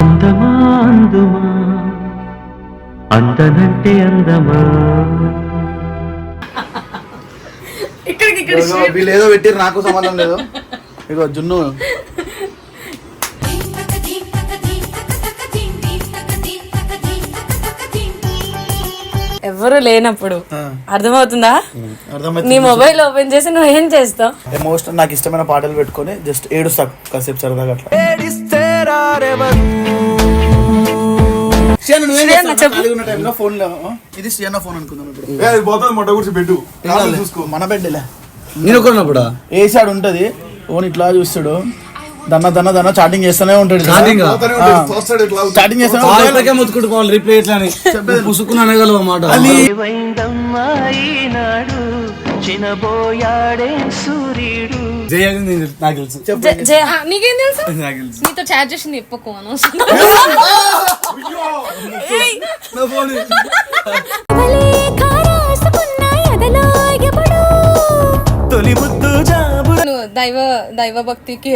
అందమా అందుమా? అందనంటే అందమా? ఇక్కడికి ఇక్కడ ఇదిగో వీళ్ళు ఏదో పెట్టిరు నాకు సంబంధం లేదు. ఇగో జున్ను. ఎవరు లేనప్పుడు. అర్థమవుతుందా? నీ మొబైల్ ఓపెన్ చేసి నువ్వు ఏం చేస్తావు? ఎమోషనల్ నాకు ఇష్టమైన పాటలు పెట్టుకొని జస్ట్ ఏడుస్తా కాసేపు సరదాగా అట్లా. ఫోన్ ఇది ఫోన్ అనుకుందాం ఇప్పుడు. మొట్ట పెట్టు. చూసుకో. మన నేను కొన్నప్పుడా వేసాడు ఉంటది? ఓన్ ఇట్లా చూస్తాడు. దన్న దన్న దన్న చాటింగ్ చేస్తూనే ఉంటాడు ఇట్లా. చాటింగ్ చేస్తూనే మొత్తుకుంటూ పోవాలి రిప్లై ఎట్లా అని. పుసుకుని అనగలవు మాట. వైందమ్మా ఈనాడు చినబోయాడే సూర్యుడు. నేను నాకు తెలుసు. జయ నీకేం తెలుసు? నాకు తెలుసు. నీతో చాట్ చేసి చెప్పకు అనవసరం. నా ఫోన్ తొలి ముద్దు జాబు దైవ దైవ భక్తికి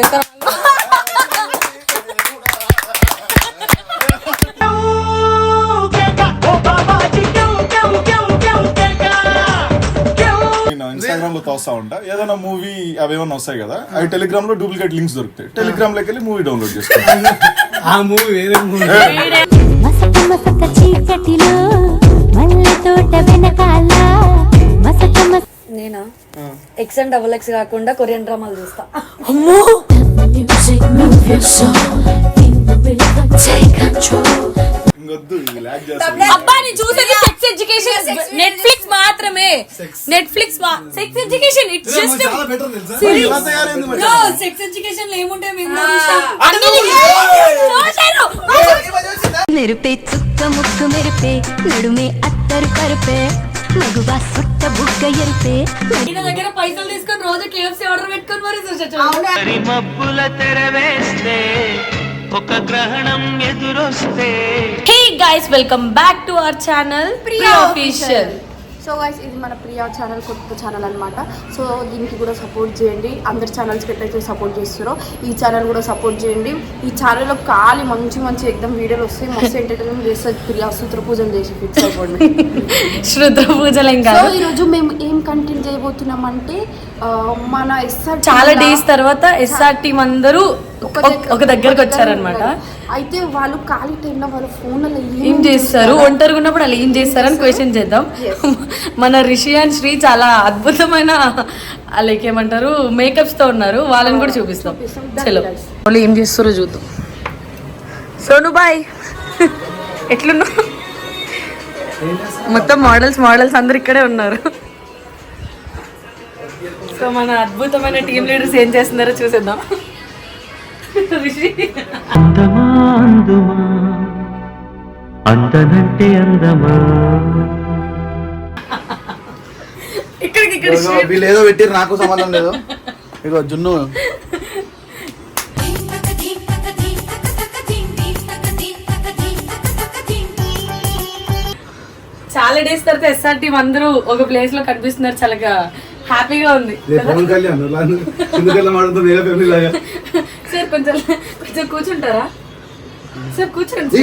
ఇన్స్టాగ్రామ్లో తోస్తా ఉంటా. ఏదైనా మూవీ అవేమన్నా వస్తాయి కదా అవి టెలిగ్రామ్లో డూప్లికేట్ లింక్స్ దొరుకుతాయి. టెలిగ్రామ్లోకి వెళ్ళి మూవీ డౌన్లోడ్ చేసుకుంటాం ఆ మూవీ వేరే మూవీ మసక మసక చీకటిలో మల్లె తోట వెనకాల మసక మసక నేనా? ఎక్స్ అండ్ డబుల్ ఎక్స్ కాకుండా కొరియన్ డ్రామాలు చూస్తా. music move your soul. Feel the rhythm take control ఇంకొద్దు ఇది ల్యాక్ చేస్తుంది అబ్బా నేను చూసేది సెక్స్ ఎడ్యుకేషన్ నెట్ఫ్లిక్స్ మాత్రమే. Netflix sex education it's just చాలా బెటర్ తెలుసా? ఇలా తయారైంది మరి. సెక్స్ ఎడ్యుకేషన్ ఏముంటాయి మెరుపే చుక్క ముక్కు మెరుపే నడుమే అత్తరు కరుపే మగువా సుట్ట బుగ్గ ఎరుపే. దగ్గర పైసలు తీసుకొని రోజు కేఎఫ్సీ ఆర్డర్ పెట్టుకొని మరి మబ్బుల తెరవేస్తే ఒక గ్రహణం ఎదురొస్తే hey guys welcome back to our channel Priya official so guys ఇది మన ప్రియా ఛానల్ కొత్త ఛానల్ అనమాట సో దీనికి కూడా సపోర్ట్ చేయండి. అందరి ఛానల్స్కి ఎట్లయితే సపోర్ట్ చేస్తారో ఈ ఛానల్ కూడా సపోర్ట్ చేయండి. ఈ ఛానల్లో ఖాళీ మంచి మంచి ఎగ్దమ్ వీడియోలు వస్తాయి మస్తు ఎంటర్టైన్మెంట్ చేస్తుంది ప్రియా సూత్ర పూజలు చేసి ఫిక్స్ అయిపోండి శ్రుద్ర పూజలు ఇంకా ఈరోజు మేము ఏం కంటెంట్ చేయబోతున్నాం అంటే మన ఎస్ఆర్ చాలా డేస్ తర్వాత ఎస్ఆర్ టీం అందరూ ఒక- ఒక దగ్గరకు వచ్చారనమాట అయితే వాళ్ళు ఖాళీ టైంలో వాళ్ళ ఫోన్లలో ఏం చేస్తారు? ఒంటరిగా ఉన్నప్పుడు వాళ్ళు ఏం చేస్తారని క్వశ్చన్ చేద్దాం. మన రిషి అండ్ శ్రీ చాలా అద్భుతమైన లైక్ ఏమంటారు మేకప్స్తో ఉన్నారు. వాళ్ళని కూడా చూపిస్తాం. చలో. వాళ్ళు ఏం చేస్తారో చూద్దాం. సోను బాయ్. ఎట్లున్నావు? మొత్తం మోడల్స్ మోడల్స్ అందరు ఇక్కడే ఉన్నారు. సో మన అద్భుతమైన టీం లీడర్స్ ఏం చేస్తున్నారో చూసేద్దాం. రిషి. అందమా అందుమా? అందనంటే అందమా? ఇక్కడికి ఇక్కడ ఇదిగో వీళ్ళు ఏదో పెట్టిరు నాకు సంబంధం లేదు. ఇగో జున్ను. చాలా డేస్ తర్వాత ఎస్ఆర్ టీం అందరూ ఒక ప్లేస్లో కనిపిస్తున్నారు చాలా హ్యాపీగా ఉంది. పవన్ కళ్యాణ్ ఎందుకల్లా మాట్లాడుతుంది ఏ ఫ్యామిలీ లాగా సార్ కొంచెం కొంచెం కూర్చుంటారా? సార్ కూర్చోండి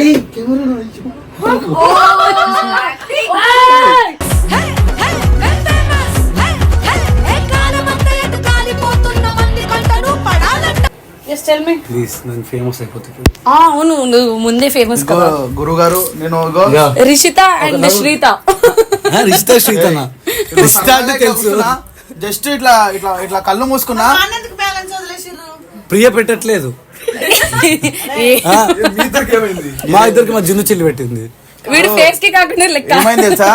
ఎస్ టెల్ మీ ప్లీజ్ నేను ఫేమస్ అయిపోతుంది అవును నువ్వు ముందే ఫేమస్ కదా. గురువు గారు నేను రిషిత అండ్ శ్రీత. రిజితా శ్రీతన? రిజితా అంటే తెలుసు. జస్ట్ ఇట్లా ఇట్లా ఇట్లా కళ్ళు మూసుకున్నా. ప్రియ పెట్టట్లేదు. మా ఇద్దరికి మా జున్ను చెల్లి పెట్టింది. వీడు ఫేస్కి కాకుండా లెక్క. ఏమైంది తెలుసా?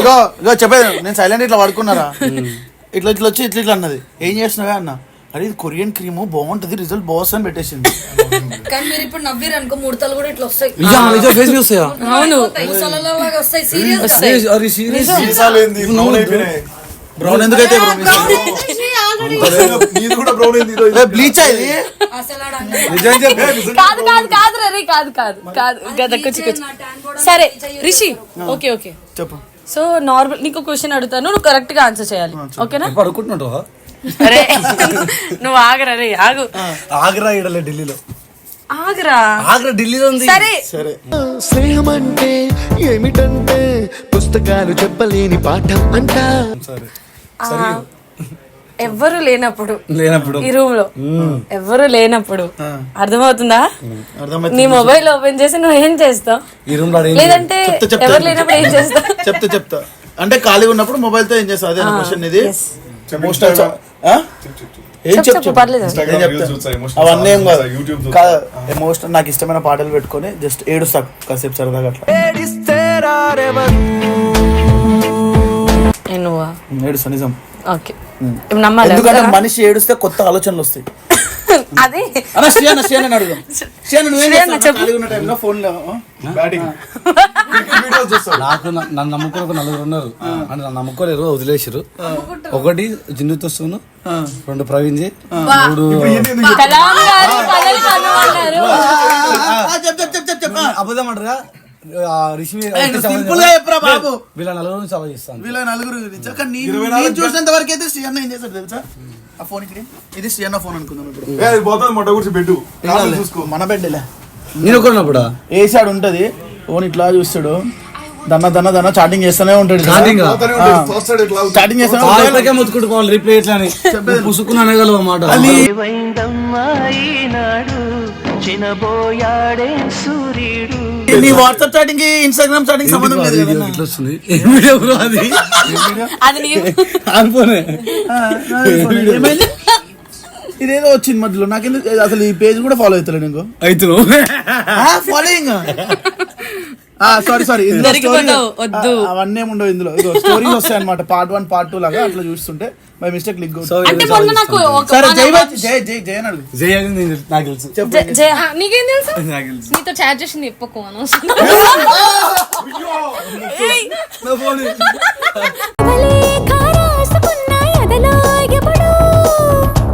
ఇగో ఇగో చెప్పేది నేను సైలెంట్ ఇట్లా పడుకున్నారా? ఇట్లా ఇట్లా వచ్చి ఇట్లా ఇట్లా అన్నది. ఏం చేస్తున్నావే అన్న? అరే ఇది కొరియన్ క్రీమ్ బాగుంటది రిజల్ట్ బాస్ అని పెట్టేసింది. కానీ మీరు ఇప్పుడు నవ్వీరు అనుకో ముడతలు కూడా ఇట్లా వస్తాయి. ఇయ్యా, నిజం ఫేస్ వస్తాయా అవును. ముసలలాగా వస్తాయి సీరియస్ సీరియస్ అరే సీరియస్ సీసాలు ఏంది? బ్రౌన్ అయిపోయినాయి. బ్రౌన్ ఎందుకైతే కూడా బ్రౌన్ అయింది. బ్లీచ్ ఇది? నిజం చెప్పు. కాదు కాదు కాదు రే కాదు కాదు కాదు. గద సరే రిషి ఓకే ఓకే. చెప్పు. సో నార్మల్ నీకు క్వశ్చన్ అడుగుతాను నువ్వు కరెక్ట్గా ఆన్సర్ చేయాలి. ఓకేనా? పడుకుంటున్నావు? అరే నువ్వు ఆగరా రే ఆగు. ఆగ్రా ఇడలే ఢిల్లీలో. ఆగరా? ఆగ్రా ఢిల్లీలో ఉంది. సరే. స్నేహం అంటే ఏమిటంటే పుస్తకాలు చెప్పలేని పాఠం అంటా. సరే. ఎవ్వరు లేనప్పుడు లేనప్పుడు. ఈ రూమ్లో ఎవ్వరు లేనప్పుడు. అర్థమవుతుందా? నీ మొబైల్ ఓపెన్ చేసి నువ్వు ఏం చేస్తావు? ఈ రూమ్లో లేదంటే చెప్తా, చెప్తా. ఎవరు లేనప్పుడు ఏం చేస్తావు చెప్తా చెప్తా. అంటే ఖాళీగా ఉన్నప్పుడు మొబైల్తో ఏం చేస్తావు? అదే క్వశ్చన్ ఇది. Most of? ఏం? అవన్నీ ఏం కాదు. కాదు ఎమోషనల్ నాకు ఇష్టమైన పాటలు పెట్టుకొని జస్ట్ ఏడుస్తా కాసేపు సరదాగా అట్లా. ఏడుస్తా నిజం. ఓకే. ఇప్పుడు నమ్మాలి ఎందుకంటే మనిషి ఏడుస్తే కొత్త ఆలోచనలు వస్తాయి. అదే. అన్న శ్రీయన్న శ్రీయన్న అడుగు నువ్వేం చేస్తావు? బ్యాటింగ్ వీడియోస్ నాకు నన్ను నమ్ముకుని ఒక నలుగురు ఉన్నారు. అంటే నన్ను నమ్ముకోలేరు వదిలేసారు ఒకటి జిన్నుతో సోను రెండు ప్రవీణ్ జీ మూడు. అబద్ధం అంటారా? ఆ, రిషి ఏయ్, నువ్వు సింపుల్గా చెప్పురా బాబు? వీళ్ళ నలుగురు నుంచి ఆలోచిస్తాను వీళ్ళ నలుగురు గురించి. కానీ నేను నేను చూసినంత వరకు అయితే ఏం తెలుసా? ఆ ఫోన్ ఇక్కడ. ఇది ఫోన్ అనుకుందాం ఇప్పుడు. మొట్ట గురించి చూసుకో. మన బెడ్డేలే నేను వేసాడు ఉంటది. ఫోన్ ఇట్లా చూస్తాడు. దన్న దన్న దన్న చాటింగ్ చేస్తూనే ఉంటాడు ఇట్లా చాటింగ్ చేస్తూనే ఉంటాడు. ఇప్పటికే మొత్తుకుంటుకోవాలి రిప్లై అని పుసుకుని అనగలవు మాట? వైందమ్మా ఈనాడు చినబోయాడే సూర్యుడు నీ వాట్సాప్ చాటింగ్ ఇన్స్టాగ్రామ్ చాటింగ్ సంబంధం లేదు. ఇట్లా వస్తుంది? ఏం వీడియో బ్రో అది? అది నీ అనుకోనే ఆ, ఏమైంది? ఇదేదో వచ్చింది మధ్యలో. నాకెందుకు? అసలు ఈ పేజ్ కూడా ఫాలో అవుతలేదు నీకు. అవుతున్నావు? ఫాలోయింగ్ సారీ సారీ వద్దు. అవన్నీ ఏమి ఉండవు ఇందులో. స్టోరీలు వస్తాయి అనమాట పార్ట్ వన్ పార్ట్ టూ లాగా అట్లా చూస్తుంటే బై మిస్టేక్ లింక్ సరే జై జై జై జై అని అడుగు. జయ అని నేను నాకు తెలుసు. నీకేం తెలుసు? నీతో చాట్ చేసింది చెప్పకు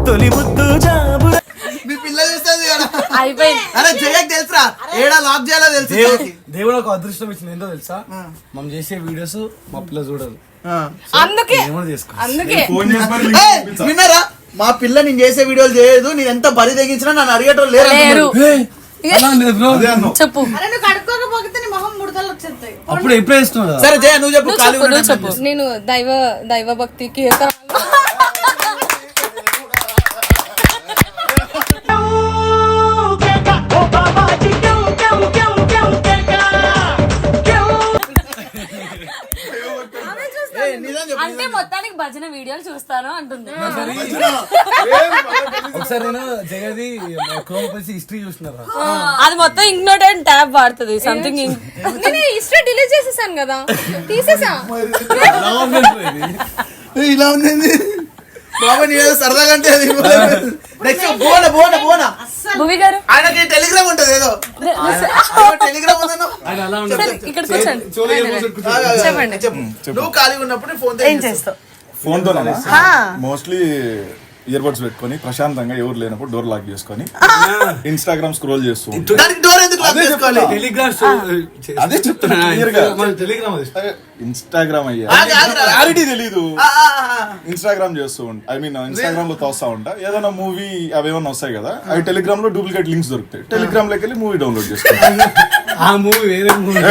తొలి ముద్దు జాబు అరే జయకి ఏడా లాక్ చేయాలో తెలుసు. దేవుడు ఒక అదృష్టం ఇచ్చింది. ఏంటో తెలుసా? మనం చేసే వీడియోస్ మా పిల్ల చూడదు. అందుకే అందుకే. విన్నారా మా పిల్ల నేను చేసే వీడియోలు చేయదు. నేను ఎంత బరి తెగించినా నన్ను అడిగేటోళ్ళు లేరు. చెప్పు. అప్పుడు ఎప్పుడు సరే జయ నువ్వు చెప్పు నేను దైవ దైవ భక్తికి భజన వీడియోలు చూస్తాను అంటుంది. ఒకసారి నేను జగది హిస్టరీ చూసినారా? అది మొత్తం ఇంగ్నోట్ అండ్ ట్యాబ్ వాడుతుంది. సంథింగ్ నేను హిస్టరీ డిలీట్ చేసేసాను కదా. తీసేసా? ఇలా ఉంది? బాబా సరదాగా అంటే అది నెక్స్ట్ బోన బోన బోన. భూమి గారు? ఆయనకి టెలిగ్రామ్ ఉంటది ఏదో. టెలిగ్రామ్ ఉందన్నా? ఆయన అలా సరే ఇక్కడికి వచ్చండి చెప్పండి. చెప్పు. నువ్వు ఖాళీగా ఉన్నప్పుడు ఫోన్ ఏం చేస్తావు? ఫోన్తో మోస్ట్లీ ఇయర్ బడ్స్ పెట్టుకొని ప్రశాంతంగా ఎవరు లేనప్పుడు డోర్ లాక్ చేసుకొని ఇన్స్టాగ్రామ్ స్క్రోల్ చేస్తూ అదే చెప్తున్నా clear గా. టెలిగ్రామ్ అది. ఇన్స్టాగ్రామ్ అయ్యా. తెలీదు. ఆ, ఆ, ఆ. ఇన్స్టాగ్రామ్ చేస్తూ ఉంటా. ఐ మీన్ ఇన్స్టాగ్రామ్లో తోస్తా ఉంటా. ఏదైనా మూవీ అవేమన్నా వస్తాయి కదా అవి టెలిగ్రామ్లో డూప్లికేట్ లింక్స్ దొరుకుతాయి. టెలిగ్రామ్లోకి వెళ్ళి మూవీ డౌన్లోడ్ చేసుకుంటా ఆ మూవీ వేరే మూవీ.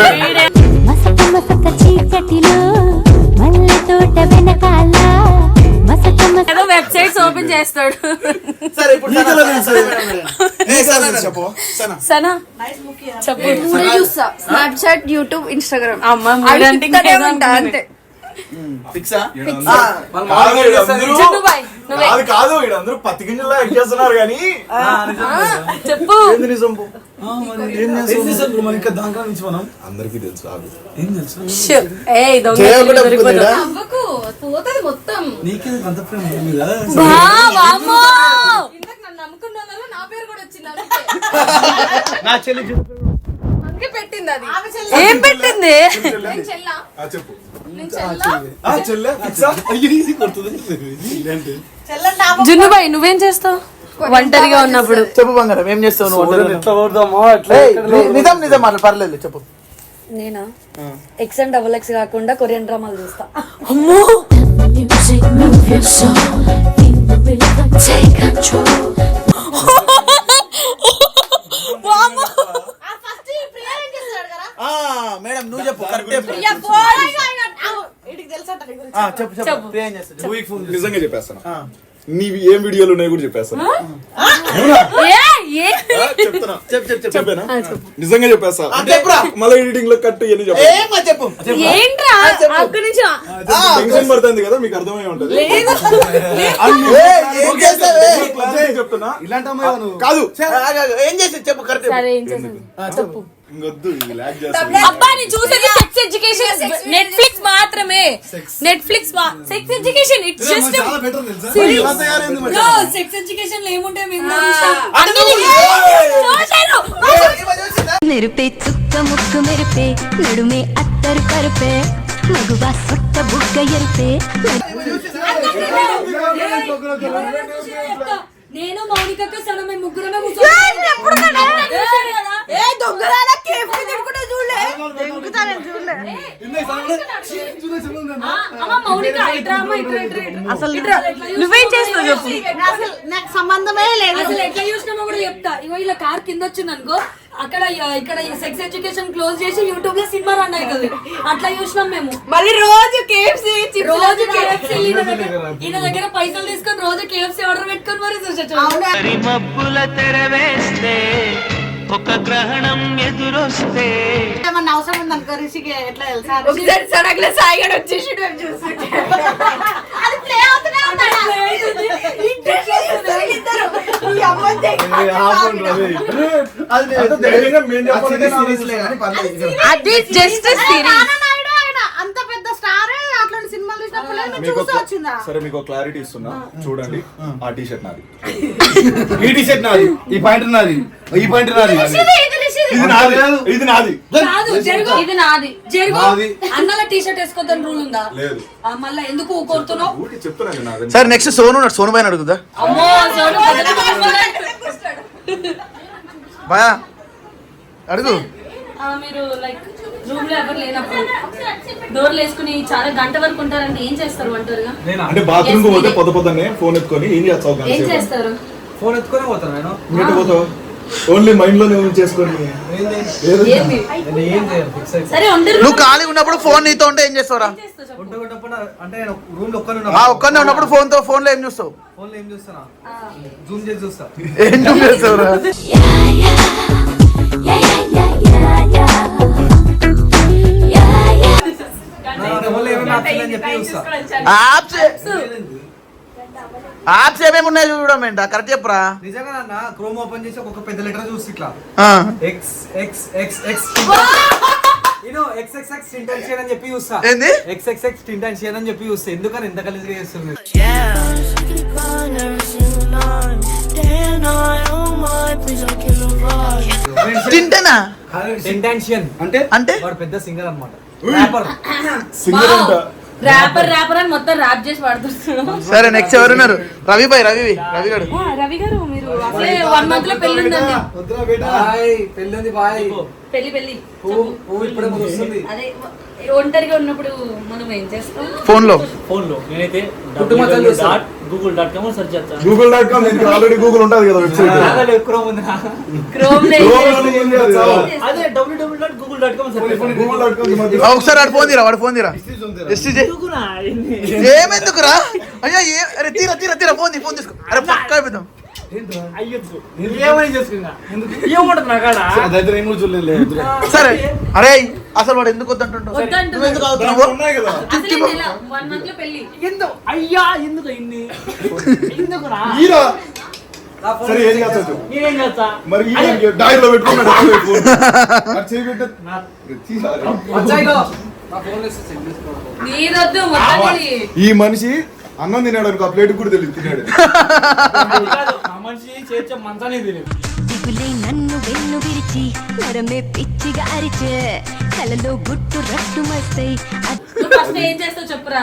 చేస్తాడు. సరే ఇప్పుడు చెప్పు. సనా. చెప్పు. చూస్తా. స్నాప్చాట్ యూట్యూబ్ ఇన్స్టాగ్రామ్ అమ్మ, మూడంటే ఉంటా. అంతే. కాదు, చెప్పు కాదు వీళ్ళందరూ పత్తి ఎక్కేస్తున్నారు కానీ అందరికీ. ఏం తెలుసు? పోతుంది మొత్తం. నీకే అంత ప్రేమ? ఉంది. ఇందాక నన్ను నమ్ముకున్న వాళ్ళలో నా పేరు కూడా వచ్చింది అందుకే. అందుకే పెట్టింది అది ఏం పెట్టింది? నేను చెల్లా. ఆ, చెప్పు. నేను చెల్లా. ఆ, చెల్లె. ఫిక్సా? అయ్యో ఇది కొడుతుంది. ఇదేంటి జున్ను బాయ్ నువ్వేం చేస్తావు? ఒంటరిగా ఉన్నప్పుడు. చెప్పు బంగారం ఏం చేస్తావు నువ్వు నిజం నిజం మాట పర్లేదు చెప్పు. నేనా? ఎక్స్ అండ్ డబుల్ ఎక్స్ కాకుండా కొరియన్ డ్రామాలు చూస్తా. Music move your soul Feel the rhythm take control. ఆ, మేడం నువ్వు చెప్పు కరెక్ట్ చెప్పు. ఆ, చెప్పు చెప్పు. ప్రియ ఏం చేస్తాడు? నిజంగా చెప్పేస్తాను. నీవి ఏం వీడియోలు ఉన్నాయో కూడా చెప్పేస్తాను. ఆ, చెప్తున్నా. చెప్పు చెప్పు చెప్పు. చెప్పానా? నిజంగా చెప్పేస్తా. మళ్ళీ ఎడిటింగ్లో కట్ ఇవన్నీ చెప్పు. ఏమ్మా చెప్పు? ఏంట్రా? అక్కడి నుంచి టెన్షన్ పడుతుంది కదా మీకు అర్థమై ఉంటది. చెప్తున్నా. ఇలాంటి కాదు. ఏం చేసి చెప్పు కరెక్ట్ సరే ఏం చేసాను చెప్పు. ఇంకొద్దు అబ్బా నేను చూసేది సెక్స్ ఎడ్యుకేషన్ నెట్ఫ్లిక్స్ మాత్రమే Netflix sex education it's just sex ఎడ్యుకేషన్లో ఏముంటాయి మేము మెరుపే చుక్క ముక్కు మెరుపే నడుమే అత్తరు కరుపే మగువా సొట్ట బుగ్గ ఎరుపే నేను మౌనిక సన మేము ముగ్గురమే మౌనిక ఇట్రా అమ్మ, ఇట్రా, ఇట్రా, ఇట్రా. అసలు నువ్వేం చేస్తావు చెప్పు? నాకు సంబంధమే లేదు. అసలు ఎట్లా చూసినామో కూడా చెప్తా. ఇగో ఇలా కార్ కింద వచ్చింది అనుకో అక్కడ ఇక్కడ సెక్స్ ఎడ్యుకేషన్ క్లోజ్ చేసి యూట్యూబ్లో సినిమా రన్ అవుతుంది అట్లా చూసినాం మేము. మళ్ళీ రోజు కేఎఫ్సీ రోజు KFC ఈయన దగ్గర పైసలు తీసుకొని రోజు కేఎఫ్సీ ఆర్డర్ పెట్టుకొని మరి చూసొచ్చు మరి మబ్బుల తెరవేస్తే ఒక గ్రహణం ఎదురొస్తే. ఏమన్నా అవసరం ఉంది అనుకో రిషికి ఎట్లా తెలుసా? ఒకసారి సడగ్లో సాయిగడ వచ్చేసి మేము చూస్తుంటే. అది ప్లే అవుతూనే ఉంటాడా? జస్ట్ నారాయణ ఆయన అంత పెద్ద స్టార్ అట్లాంటి సినిమాలు చూసినప్పుడు లేదు, మీకు సరే మీకు క్లారిటీ ఇస్తున్నా. చూడండి. ఆ. టీ షర్ట్ నాది. ఈ టీ షర్ట్ నాది. ఈ పాయింట్ నాది. ఈ పాయింట్ నాది. ఇది నాది. ఇది నాది. కాదు జరుగు. ఇది నాది. జరుగు. నాది. అన్నల టీ షర్ట్ వేసుకోద్దని రూల్ ఉందా? లేదు. ఆ, మళ్ళా ఎందుకు చెప్తున్నాను సరే నెక్స్ట్ సోను సోను పైన అడుగుదా? అమ్మో సోను బాయా. అడుగు. ఆ, మీరు లైక్ రూమ్లో ఎవరు లేనప్పుడు డోర్లు వేసుకుని చాలా గంట వరకు ఉంటారంటే ఏం చేస్తారు ఒంటరిగా? అంటే బాత్రూమ్కు పోతే పొద్దు పొద్దున్నే ఫోన్ ఎత్తుకొని ఏం చేస్తావు ఏం? చేస్తారు? ఫోన్ ఎత్తుకొని పోతాను నేను. నువ్వు ఎటు పోతావు? ఓన్లీ మైండ్లోనే ఉంచేసుకొని నువ్వు ఖాళీగా ఉన్నప్పుడు ఫోన్ నీతో ఉంటే ఏం చేస్తావురా? అంటే నేను రూమ్లో ఒక్కనే ఆ ఒక్కనే ఉన్నప్పుడు ఫోన్తో ఫోన్లో ఏం చూస్తావు? ఫోన్లో ఏం చూస్తానా? జూమ్ చేసి చూస్తా. ఏం జూమ్ చేస్తావురా? లో ఏమేమి ఉన్నాయో చూడమేంట కరెక్ట్ చెప్పరా. నిజంగా నాన్న క్రోమ్ ఓపెన్ చేసి ఒక్కొక్క పెద్ద లెటర్ చూసి ఇట్లా. ఆ. X X X X X X X అని చెప్పి చూస్తా. ఏంది? ఎక్స్ ఎక్స్ ఎక్స్ ఇంటెన్షన్ అని చెప్పి చూస్తా. ఎందుకని ఎంత కలిసి చేస్తుంది తింటేనా ఇంటెన్షన్ అంటే అంటే? వాడు పెద్ద సింగర్ అనమాట ర్యాపర్ సింగర్ అంట. ర్యాపర్ ర్యాపర్ అని మొత్తం ర్యాప్ చేసి పాడుతున్నాడు సరే నెక్స్ట్ ఎవరున్నారు? రవి బాయ్ రవి రవి గారు. రవి గారు మీరు అసలే వన్ మంత్లో పెళ్ళి ఉందండి. బాయ్ పెళ్ళింది బాయ్ పెళ్ళి పెళ్ళి పువ్వు పువ్వు ఇప్పుడే వస్తుంది అదే ఒంటరిగా ఉన్నప్పుడు మనం ఏం చేస్తాం? ఫోన్లో. ఫోన్లో. నేనైతే పుట్టుమచ్చలు చూస్తా. గూగుల్ డాట్ కామ్ సెర్చ్ చేస్తాను. గూగుల్ డాట్ కామ్ దీనికి ఆల్రెడీ గూగుల్ ఉంటుంది కదా వెబ్సైట్ క్రోమ్ ఉంది క్రోమ్ అదే WWW dot Google dot com search చేస్తాను. గూగుల్ డాట్ కామ్ ఆ, ఒకసారి వాడు ఫోన్ తీరా వాడు ఫోన్ తీరా? ఏమెందుకురా? అయ్యా ఏ అరే తీరా తీరా తీరా ఫోన్ తీ ఫోన్ తీసుకో. అరే పక్కా అయిపోతాం. సరే అరే అసలు వాడు ఎందుకు వద్దంటుంటావు వద్దంటున్నాడు. నువ్వు ఎందుకు అవుతున్నావు ఉన్నాయి కదా. అసలే వన్ మంత్లో పెళ్ళి ఎందుకు? అయ్యా ఎందుకు ఇన్ని? ఎందుకురా? ఈరా. సరే ఏం చేస్తావు చెప్పు. నేనేం చేస్తా? మరి డైర్లో పెట్టుకున్నాడు ఈ మనిషి అన్నం తినాడు అనుకో ఆ ప్లేట్ కూడా తెలియదు తినాడు మనిషి చేర్చే తెలియదు దిగులే నన్ను వెన్ను విరిచి నరమే పిచ్చిగా అరిచే కలలో గుట్టు రట్టు మస్తై నువ్వు ఫస్ట్ ఏం చేస్తావు చెప్పురా?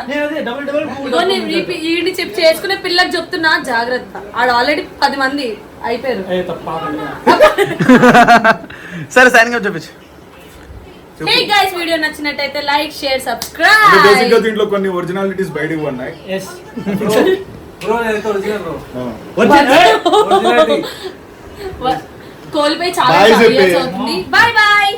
ఇదిగో నేను ఈడిని చెప్పి చేసుకునే పిల్లకి చెప్తున్నా జాగ్రత్త. ఆడ ఆల్రెడీ పది మంది అయిపోయారు. తప్ప సరే సైన్ చూపించు. హే గైస్ వీడియో నచ్చినట్టయితే లైక్ షేర్ బేసిక్గా సబ్స్క్రైబ్ దీంట్లో కొన్ని ఒరిజినాలిటీస్ బయటకు ఉన్నాయి ఎస్ బ్రో నేనైతే ఒరిజినల్ బ్రో కోల్పోయి చాలా. అవుతుంది. Bye bye